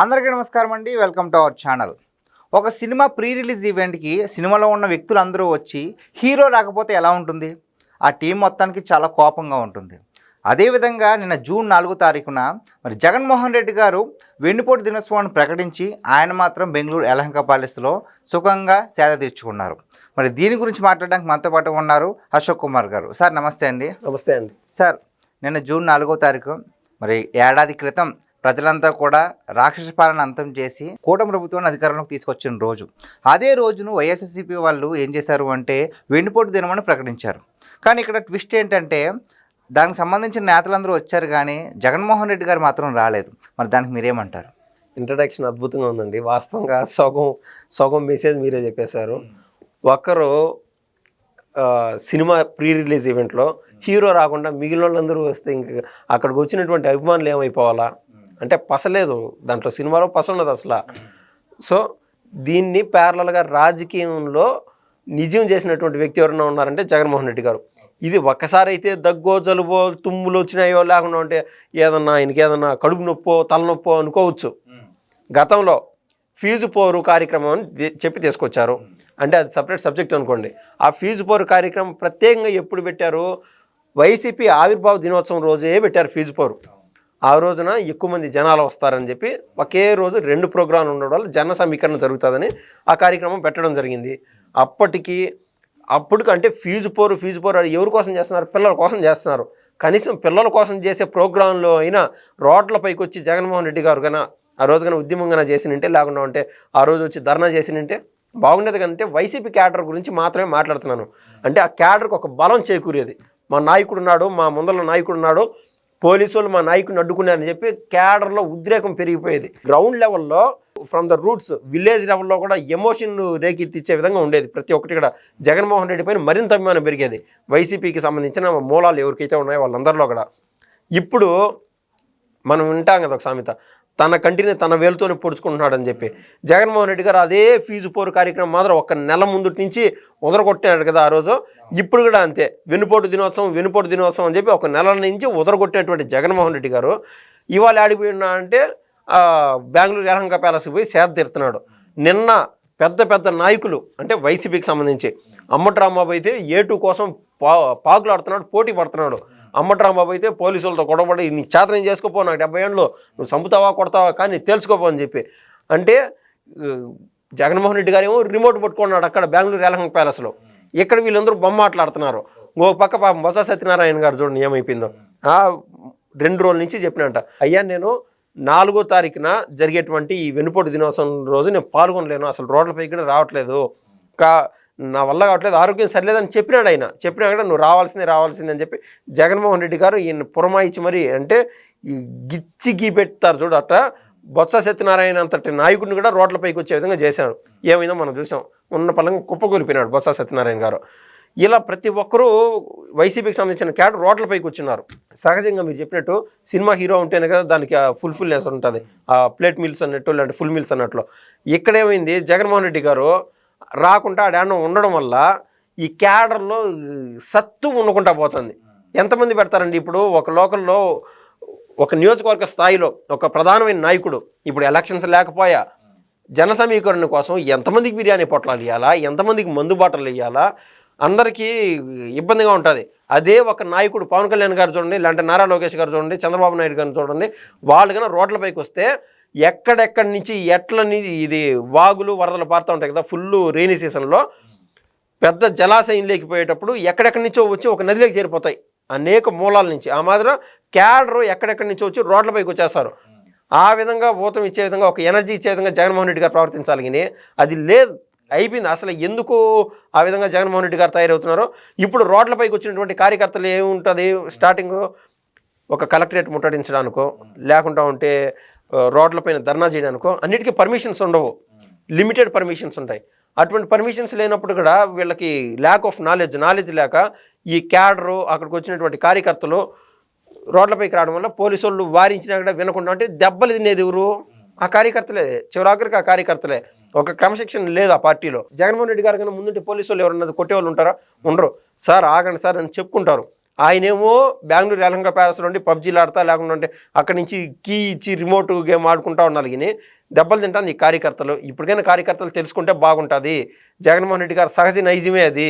అందరికీ నమస్కారం అండి. Welcome to our channel. ఒక సినిమా ప్రీ రిలీజ్ ఈవెంట్కి సినిమాలో ఉన్న వ్యక్తులు అందరూ వచ్చి హీరో రాకపోతే ఎలా ఉంటుంది? ఆ టీం మొత్తానికి చాలా కోపంగా ఉంటుంది. అదేవిధంగా నిన్న జూన్ నాలుగో తారీఖున మరి జగన్మోహన్ రెడ్డి గారు వెన్నుపోటు దినోత్సవాన్ని ప్రకటించి ఆయన మాత్రం బెంగళూరు యలహంక ప్యాలెస్లో సుఖంగా సేద తీర్చుకున్నారు. మరి దీని గురించి మాట్లాడడానికి మనతో పాటు ఉన్నారు అశోక్ కుమార్ గారు. సార్ నమస్తే అండి. నమస్తే అండి. సార్ నిన్న జూన్ నాలుగో తారీఖు మరి ఏడాది క్రితం ప్రజలంతా కూడా రాక్షస పాలన అంతం చేసి కూటమి ప్రభుత్వాన్ని అధికారంలోకి తీసుకొచ్చిన రోజు. అదే రోజును వైఎస్ఎస్సీపీ వాళ్ళు ఏం చేశారు అంటే వెన్నుపోటు దినమని ప్రకటించారు. కానీ ఇక్కడ ట్విస్ట్ ఏంటంటే దానికి సంబంధించిన నేతలందరూ వచ్చారు కానీ జగన్మోహన్ రెడ్డి గారు మాత్రం రాలేదు. మరి దానికి మీరేమంటారు? ఇంట్రడక్షన్ అద్భుతంగా ఉందండి. వాస్తవంగా సగం సగం మెసేజ్ మీరే చెప్పేశారు. ఒక్కరు సినిమా ప్రీ రిలీజ్ ఈవెంట్లో హీరో రాకుండా మిగిలిన వాళ్ళందరూ వస్తే ఇంక అక్కడికి వచ్చినటువంటి అభిమానులు ఏమైపోవాలా? అంటే పసలేదు దాంట్లో సినిమాలో పస అసలు. సో దీన్ని ప్యారలల్గా రాజకీయంలో నిజం చేసినటువంటి వ్యక్తి ఎవరైనా ఉన్నారంటే జగన్మోహన్ రెడ్డి గారు. ఇది ఒక్కసారి అయితే దగ్గో జలుబో తుమ్ములు వచ్చినాయో లేకుండా ఉంటే ఏదన్నా ఆయనకి ఏదన్నా కడుపు నొప్పో తలనొప్పో అనుకోవచ్చు. గతంలో ఫీజు పోరు కార్యక్రమం అని చెప్పి తీసుకొచ్చారు. అంటే అది సపరేట్ సబ్జెక్ట్ అనుకోండి. ఆ ఫీజు పోరు కార్యక్రమం ప్రత్యేకంగా ఎప్పుడు పెట్టారు? వైసీపీ ఆవిర్భావ దినోత్సవం రోజే పెట్టారు ఫీజు పోరు. ఆ రోజున ఎక్కువ మంది జనాలు వస్తారని చెప్పి ఒకే రోజు రెండు ప్రోగ్రాంలు ఉండడం వల్ల జన సమీకరణ జరుగుతుందని ఆ కార్యక్రమం పెట్టడం జరిగింది. అప్పటికి అప్పటికి అంటే ఫీజు పోరు ఫీజు పోరు ఎవరి కోసం చేస్తున్నారు? పిల్లల కోసం చేస్తున్నారు. కనీసం పిల్లల కోసం చేసే ప్రోగ్రాంలో అయినా రోడ్లపైకి వచ్చి జగన్మోహన్ రెడ్డి గారు కన్నా ఆ రోజు కన్నా ఉద్యమంగా చేసినంటే లేకుండా ఉంటే ఆ రోజు వచ్చి ధర్నా చేసినంటే బాగుండేది కంటే వైసీపీ క్యాడర్ గురించి మాత్రమే మాట్లాడుతున్నాను. అంటే ఆ క్యాడర్కి ఒక బలం చేకూరేది. మా నాయకుడు ఉన్నాడు మా ముందర నాయకుడు ఉన్నాడు పోలీసులు మా నాయకుడిని అడ్డుకున్నారని చెప్పి క్యాడర్లో ఉద్రేకం పెరిగిపోయేది. గ్రౌండ్ లెవెల్లో ఫ్రమ్ ద రూట్స్ విలేజ్ లెవెల్లో కూడా ఎమోషన్ రేకెత్తిచ్చే విధంగా ఉండేది. ప్రతి ఒక్కటి కూడా జగన్మోహన్ రెడ్డి పైన మరింత అభిమానం పెరిగేది. వైసీపీకి సంబంధించిన మూలాలు ఎవరికైతే ఉన్నాయో వాళ్ళందరిలో కూడా. ఇప్పుడు మనం వింటాం కదా ఒక సామెత తన కంటిని తన వేలుతోనే పొడుచుకుంటున్నాడని చెప్పి. జగన్మోహన్ రెడ్డి గారు అదే ఫీజు పోరు కార్యక్రమం మాత్రం ఒక నెల ముందు నుంచి ఉదరగొట్టినాడు కదా ఆ రోజు. ఇప్పుడు కూడా అంతే. వెనుపోటు దినోత్సవం వెనుపోటు దినోత్సవం అని చెప్పి ఒక నెల నుంచి ఉదరగొట్టినటువంటి జగన్మోహన్ రెడ్డి గారు ఇవాళ ఆడిపోయినా అంటే బెంగళూరు యలహంక ప్యాలెస్కి పోయి సేద తీరుతున్నాడు. నిన్న పెద్ద పెద్ద నాయకులు అంటే వైసీపీకి సంబంధించి అమ్మటి రాంబాబు అయితే ఏటు కోసం పా పాకులాడుతున్నాడు పోటీ పడుతున్నాడు. అమ్మట్రాంబాబు అయితే పోలీసులతో గొడవపడి నీ చేతనం చేసుకోపో నాకు డెబ్బై ఏళ్ళు నువ్వు చంపుతావా కొడతావా కానీ తేల్చుకోపో అని చెప్పి. అంటే జగన్మోహన్ రెడ్డి గారు ఏమో రిమోట్ పట్టుకున్నాడు అక్కడ బెంగళూరు యలహంక ప్యాలెస్లో. ఇక్కడ వీళ్ళందరూ బొమ్మ ఆటలాడుతున్నారు. ఓ పక్క పాపం బొత్స సత్యనారాయణ గారు చూడండి ఏమైపోయిందో. ఆ, రెండు రోజుల నుంచి చెప్పినట్ట అయ్యా నేను నాలుగో తారీఖున జరిగేటువంటి ఈ వెనుపోటు దినోత్సవం రోజు నేను పాల్గొనలేను. అసలు రోడ్లపై కూడా రావట్లేదు. కా నా వల్ల కావట్లేదు ఆరోగ్యం సరిలేదని చెప్పినాడు ఆయన. చెప్పినా కూడా నువ్వు రావాల్సిందే రావాల్సిందే అని చెప్పి జగన్మోహన్ రెడ్డి గారు ఈయన పురమాయించి మరి అంటే ఈ గిచ్చి గీ పెడతారు చూడు అట్ట. బొత్స సత్యనారాయణ అంతటి నాయకుడిని కూడా రోడ్లపైకి వచ్చే విధంగా చేశారు. ఏమైందో మనం చూసాం. ఉన్న పలంగా కుప్పకూలిపోయినాడు బొత్స సత్యనారాయణ గారు. ఇలా ప్రతి ఒక్కరూ వైసీపీకి సంబంధించిన క్యాడర్ రోడ్లపైకి వచ్చినారు. సహజంగా మీరు చెప్పినట్టు సినిమా హీరో ఉంటేనే కదా దానికి ఫుల్ ఫుల్నెస్ ఉంటుంది. ఆ ప్లేట్ మిల్స్ అన్నట్టు లేదంటే ఫుల్ మిల్స్ అన్నట్లు. ఇక్కడేమైంది జగన్మోహన్ రెడ్డి గారు రాకుండా ఆడాడడం ఉండడం వల్ల ఈ క్యాడర్లో సత్తు ఉండకుండా పోతుంది. ఎంతమంది పెడతారండి ఇప్పుడు? ఒక లోకల్లో ఒక నియోజకవర్గ స్థాయిలో ఒక ప్రధానమైన నాయకుడు ఇప్పుడు ఎలక్షన్స్ లేకపోయా జన సమీకరణ కోసం ఎంతమందికి బిర్యానీ పొట్లాలు ఇవ్వాలా ఎంతమందికి మందు బాటలు ఇవ్వాలా అందరికీ ఇబ్బందిగా ఉంటుంది. అదే ఒక నాయకుడు పవన్ కళ్యాణ్ గారు చూడండి లేదంటే నారా లోకేష్ గారు చూడండి చంద్రబాబు నాయుడు గారిని చూడండి వాళ్ళు కన్నా రోడ్లపైకి వస్తే ఎక్కడెక్కడి నుంచి ఎట్లని ఇది వాగులు వరదలు పారుతూ ఉంటాయి కదా ఫుల్ రెయినీ సీజన్లో పెద్ద జలాశయం లేకపోయేటప్పుడు ఎక్కడెక్కడి నుంచో వచ్చి ఒక నదిలోకి చేరిపోతాయి. అనేక మూలాల నుంచి. ఆ మాదిరి క్యాడర్ ఎక్కడెక్కడి నుంచో వచ్చి రోడ్లపైకి వచ్చేస్తారు. ఆ విధంగా ఊతం ఇచ్చే విధంగా ఒక ఎనర్జీ ఇచ్చే విధంగా జగన్మోహన్ రెడ్డి గారు ప్రవర్తించాలి కానీ అది లేదు. అయిపోయింది. అసలు ఎందుకు ఆ విధంగా జగన్మోహన్ రెడ్డి గారు తయారవుతున్నారో? ఇప్పుడు రోడ్లపైకి వచ్చినటువంటి కార్యకర్తలు ఏముంటుంది? స్టార్టింగ్ ఒక కలెక్టరేట్ ముట్టడించడానికో లేకుండా ఉంటే రోడ్లపైన ధర్నా చేయడానికో అన్నిటికీ పర్మిషన్స్ ఉండవు. లిమిటెడ్ పర్మిషన్స్ ఉంటాయి. అటువంటి పర్మిషన్స్ లేనప్పుడు కూడా వీళ్ళకి ల్యాక్ ఆఫ్ నాలెడ్జ్ నాలెడ్జ్ లేక ఈ క్యాడరు అక్కడికి వచ్చినటువంటి కార్యకర్తలు రోడ్లపైకి రావడం వల్ల పోలీసు వాళ్ళు వారించినా కూడా వినకుండా అంటే దెబ్బలు తినేది ఎవరు? ఆ కార్యకర్తలే. చివరాఖరికి ఆ కార్యకర్తలే. ఒక క్రమశిక్షణ లేదు ఆ పార్టీలో. జగన్మోహన్ రెడ్డి గారు కన్నా ముందుంటే పోలీసు వాళ్ళు ఎవరన్నా కొట్టేవాళ్ళు ఉంటారా? ఉండరు. సార్ ఆగండి సార్ అని చెప్పుకుంటారు. ఆయనేమో బెంగళూరు యలహంక ప్యాలెస్ నుండి పబ్జీలు ఆడతా లేకుండా అక్కడి నుంచి కీ ఇచ్చి రిమోట్ గేమ్ ఆడుకుంటా ఉండాలి కానీ దెబ్బలు తింటాను ఈ కార్యకర్తలు. ఇప్పటికైనా కార్యకర్తలు తెలుసుకుంటే బాగుంటుంది. జగన్మోహన్ రెడ్డి గారు సహజ నైజమే అది.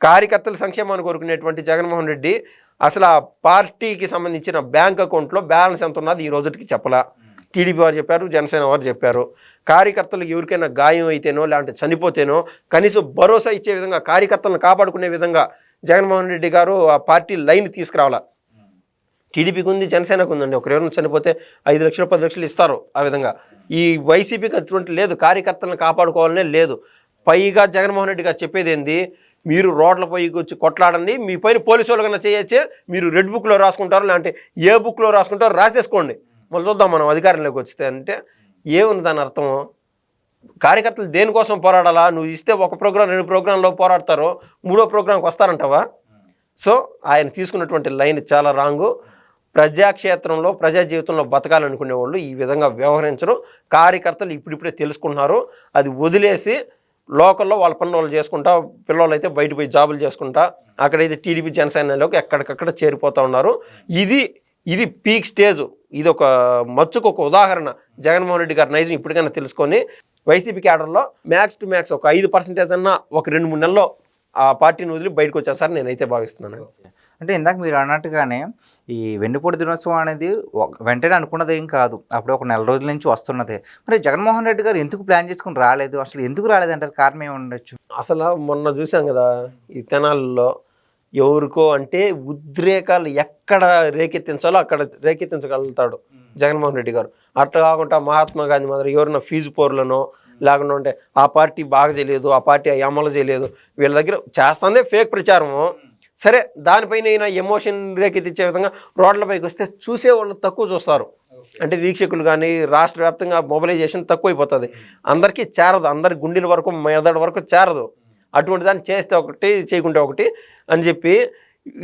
కార్యకర్తల సంక్షేమాన్ని కోరుకునేటువంటి జగన్మోహన్ రెడ్డి అసలు ఆ పార్టీకి సంబంధించిన బ్యాంక్ అకౌంట్లో బ్యాలెన్స్ ఎంత ఉన్నది ఈ రోజుకి చెప్పలా. టీడీపీ వారు చెప్పారు జనసేన వారు చెప్పారు. కార్యకర్తలు ఎవరికైనా గాయం అయితేనో లేదంటే చనిపోతేనో కనీసం భరోసా ఇచ్చే విధంగా కార్యకర్తలను కాపాడుకునే విధంగా జగన్మోహన్ రెడ్డి గారు ఆ పార్టీ లైన్ తీసుకురావాలా? టీడీపీకి ఉంది జనసేనకు ఉందండి ఒకరు చనిపోతే ఐదు లక్షలు పది లక్షలు ఇస్తారు ఆ విధంగా. ఈ వైసీపీకి అటువంటి లేదు. కార్యకర్తలను కాపాడుకోవాలనే లేదు. పైగా జగన్మోహన్ రెడ్డి గారు చెప్పేది ఏంది మీరు రోడ్ల పైకి వచ్చి కొట్లాడండి. మీ పైన పోలీసు వాళ్ళు కన్నా చేయొచ్చే. మీరు రెడ్ బుక్లో రాసుకుంటారు. లేదంటే ఏ బుక్లో రాసుకుంటారో రాసేసుకోండి. మళ్ళీ చూద్దాం మనం అధికారంలోకి వచ్చితే అంటే ఏముంది దాని అర్థం కార్యకర్తలు దేనికోసం పోరాడాలా? నువ్వు ఇస్తే ఒక ప్రోగ్రాం రెండు ప్రోగ్రాంలో పోరాడతారో మూడో ప్రోగ్రాంకి వస్తారంటావా? సో ఆయన తీసుకున్నటువంటి లైన్ చాలా రాంగు. ప్రజాక్షేత్రంలో ప్రజా జీవితంలో బతకాలనుకునే వాళ్ళు ఈ విధంగా వ్యవహరించరు. కార్యకర్తలు ఇప్పుడిప్పుడే తెలుసుకుంటున్నారు. అది వదిలేసి లోకల్లో వాళ్ళ పనులు వాళ్ళు చేసుకుంటా పిల్లలు అయితే బయట పోయి జాబులు చేసుకుంటా అక్కడైతే టీడీపీ జనసేనలోకి ఎక్కడికక్కడ చేరిపోతూ ఉన్నారు. ఇది ఇది పీక్ స్టేజ్. ఇది ఒక మచ్చుకు ఒక ఉదాహరణ. జగన్మోహన్ రెడ్డి గారి నైజం ఇప్పటికైనా తెలుసుకొని వైసీపీ క్యాడర్లో మ్యాక్స్ టు మ్యాక్స్ ఒక ఐదు పర్సెంటేజ్ అన్నా ఒక రెండు మూడు నెలల్లో ఆ పార్టీని వదిలి బయటకు వచ్చేసారని నేనైతే భావిస్తున్నాను. అంటే ఇందాక మీరు అన్నట్టుగానే ఈ వెన్నుపూడి దినోత్సవం అనేది వెంటనే అనుకున్నది ఏం కాదు. అప్పుడు ఒక నెల రోజుల నుంచి వస్తున్నదే. మరి జగన్మోహన్ రెడ్డి గారు ఎందుకు ప్లాన్ చేసుకుని రాలేదు? అసలు ఎందుకు రాలేదు అంటారు కారణం ఏమి ఉండొచ్చు అసలు మొన్న చూసాం కదా ఈ తెనాలలో ఎవరికో అంటే ఉద్రేకాలు ఎక్కడ రేకెత్తించాలో అక్కడ రేకెత్తించగలుగుతాడు జగన్మోహన్ రెడ్డి గారు. అట్లా కాకుండా మహాత్మా గాంధీ మాదిరి ఎవరైనా ఫీజు పోర్లను లేకుండా ఉంటే ఆ పార్టీ బాగా చేయలేదు ఆ పార్టీ అమలు చేయలేదు వీళ్ళ దగ్గర చేస్తుందే ఫేక్ ప్రచారము. సరే దానిపైన అయినా ఎమోషన్ రేకెత్తించే విధంగా రోడ్లపైకి వస్తే చూసేవాళ్ళు తక్కువ చూస్తారు. అంటే వీక్షకులు కానీ రాష్ట్ర వ్యాప్తంగా మొబిలైజేషన్ తక్కువైపోతుంది. అందరికీ చేరదు అందరి గుండెల వరకు మెదడు వరకు చేరదు. అటువంటి దాన్ని చేస్తే ఒకటి చేయకుంటే ఒకటి అని చెప్పి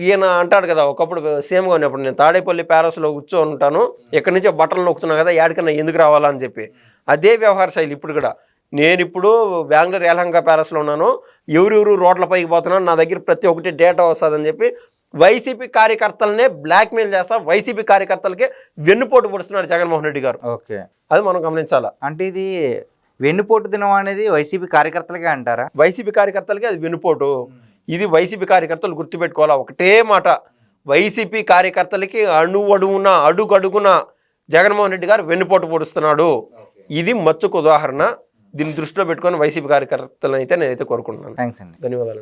ఈయన అంటాడు కదా ఒకప్పుడు సేమ్గా ఉన్నప్పుడు నేను తాడేపల్లి ప్యాలెస్లో కూర్చొని ఉంటాను ఎక్కడి నుంచో బట్టలు నొక్కుతున్నా కదా యాడికన్నా ఎందుకు రావాలా అని చెప్పి. అదే వ్యవహార శైలి ఇప్పుడు కూడా. నేను ఇప్పుడు బెంగళూరు యలహంక ప్యాలెస్లో ఉన్నాను ఎవరెవరు రోడ్లపైకి పోతున్నాను నా దగ్గర ప్రతి ఒక్కటి డేటా వస్తుందని చెప్పి వైసీపీ కార్యకర్తలనే బ్లాక్మెయిల్ చేస్తా వైసీపీ కార్యకర్తలకే వెన్నుపోటు పొడుస్తున్నాడు జగన్మోహన్ రెడ్డి గారు. ఓకే. అది మనం గమనించాలా. అంటే ఇది వెన్నుపోటు దినం అనేది వైసీపీ కార్యకర్తలకే అంటారా? వైసీపీ కార్యకర్తలకి అది వెన్నుపోటు. ఇది వైసీపీ కార్యకర్తలు గుర్తుపెట్టుకోవాలా? ఒకటే మాట. వైసీపీ కార్యకర్తలకి అణు అడుగున అడుగు అడుగున జగన్మోహన్ రెడ్డి గారు వెన్నుపోటు పొడుస్తున్నాడు. ఇది మచ్చుకు ఉదాహరణ. దీన్ని దృష్టిలో పెట్టుకొని వైసీపీ కార్యకర్తలను అయితే నేనైతే కోరుకుంటున్నాను. థ్యాంక్స్ అండి. ధన్యవాదాలు.